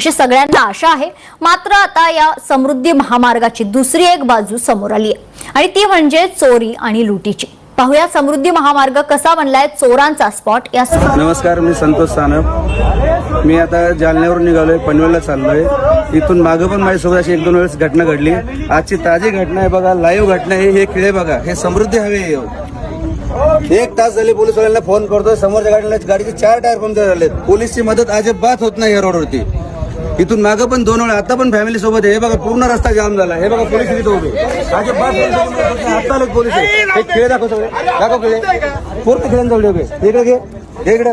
अशी सगळ्यांना आशा आहे. मात्र आता या समृद्धी महामार्गाची दुसरी एक बाजू समोर आली आहे. आणि ती म्हणजे चोरी आणि लुटीची. पाहूया समृद्धी महामार्ग कसा बनलाय चोरांचा स्पॉट या नमस्कार मी संतोष सानप. मी आता जालन्यावरून निघालोय पनवेलला चाललोय. इथून मागं पण माझ्यासोबत अशी एक दोन वेळेस घटना घडली. आजची ताजी घटना आहे बघा लाईव्ह घटना आहे हे खिळे बघा हे समृद्धी हवे एक तास झाले पोलीसवाल्यांना फोन करतोय समोरच्या गाडीला गाडीचे चार टायर पंक्चर झाले पोलीसची मदत अजिबात होत नाही या रोडवरती इथून मागं पण दोन वेळा आता पण फॅमिली सोबत आहे हे बघा पूर्ण रस्ता जाम झाला हे बघा पोलीस इथे उभे अजिबात आता आले पोलीस हे खेळ दाखव सगळे दाखव खेळ पूर्ण खेळांजवळ उभे इकडे घे हे इकडे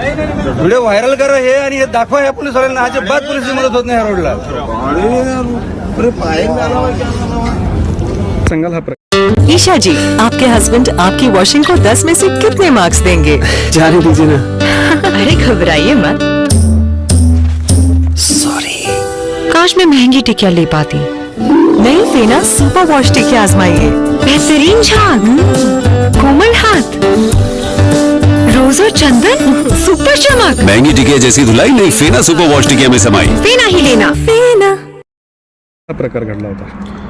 व्हिडिओ व्हायरल करा हे आणि हे दाखवा ह्या पोलीस वाल्यांना अजिबात पोलिसची मदत होत नाही ह्या रोडला. संघाल हा ईशा जी आपके हस्बैंड आपकी वॉशिंग को 10 में से कितने मार्क्स देंगे? जाने दीजिए ना। अरे घबराइए मत। सॉरी काश मैं महँगी टिकिया ले पाती। नई फेना सुपर वॉश टिकिया आजमाइए। बेहतरीन झाग। कोमल हाथ। रोज और चंदन। सुपर चमक महंगी टिकिया जैसी धुलाई नहीं फेना सुपर वॉश टिकिया में समाई। फेना ही लेना। फेना। प्रकार घडला होता.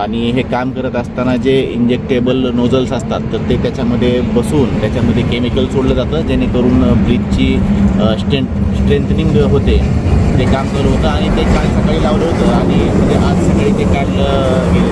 आणि हे काम करत असताना जे इंजेक्टेबल नोझल्स असतात तर ते त्याच्यामध्ये बसून त्याच्यामध्ये केमिकल सोडलं जातं जेणेकरून ब्रिजची स्ट्रेंथ स्ट्रेंथनिंग होते. ते काम चालू होतं आणि ते काल सकाळी लावलं होतं आणि म्हणजे आज सकाळी ते काढलं गेलं.